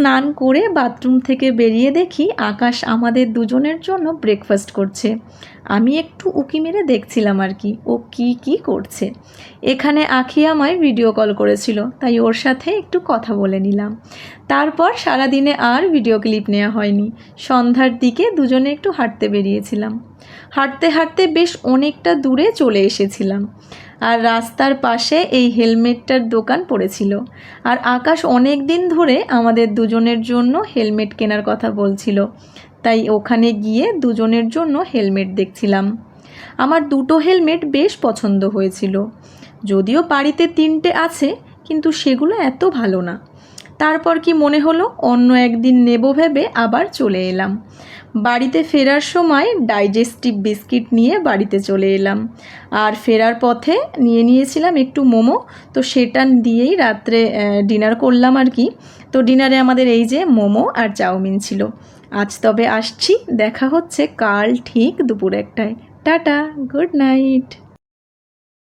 স্নান করে বাথরুম থেকে বেরিয়ে দেখি আকাশ আমাদের দুজনের জন্য ব্রেকফাস্ট করছে। আমি একটু উকি মেরে দেখছিলাম আর কি, ও কি কি করছে। এখানে আখি আমায় ভিডিও কল করেছিল, তাই ওর সাথে একটু কথা বলে নিলাম। তারপর সারাদিনে আর ভিডিও ক্লিপ নেওয়া হয়নি। সন্ধ্যার দিকে দুজনে একটু হাঁটতে বেরিয়েছিলাম। হাঁটতে হাঁটতে বেশ অনেকটা দূরে চলে এসেছিলাম। আর রাস্তার পাশে এই হেলমেটটার দোকান পড়েছিল। আর আকাশ অনেক দিন ধরে আমাদের দুজনের জন্য হেলমেট কেনার কথা বলছিল। তাই ওখানে গিয়ে দুজনের জন্য হেলমেট দেখছিলাম। আমার দুটো হেলমেট বেশ পছন্দ হয়েছিল। যদিও বাড়িতে তিনটে আছে, কিন্তু সেগুলো এত ভালো না। তারপর কি মনে হলো? অন্য একদিন নেব ভেবে আবার চলে এলাম। বাড়িতে ফেরার সময় ডাইজেস্টিভ বিস্কিট নিয়ে বাড়িতে চলে এলাম। আর ফেরার পথে নিয়ে নিয়েছিলাম একটু মোমো। তো সেটা দিয়েই রাত্রে ডিনার করলাম আর কি। তো ডিনারে আমাদের এই যে মোমো আর চাউমিন ছিল। আজ তবে আসছি। দেখা হচ্ছে কাল ঠিক দুপুর একটায়। Tata, good night.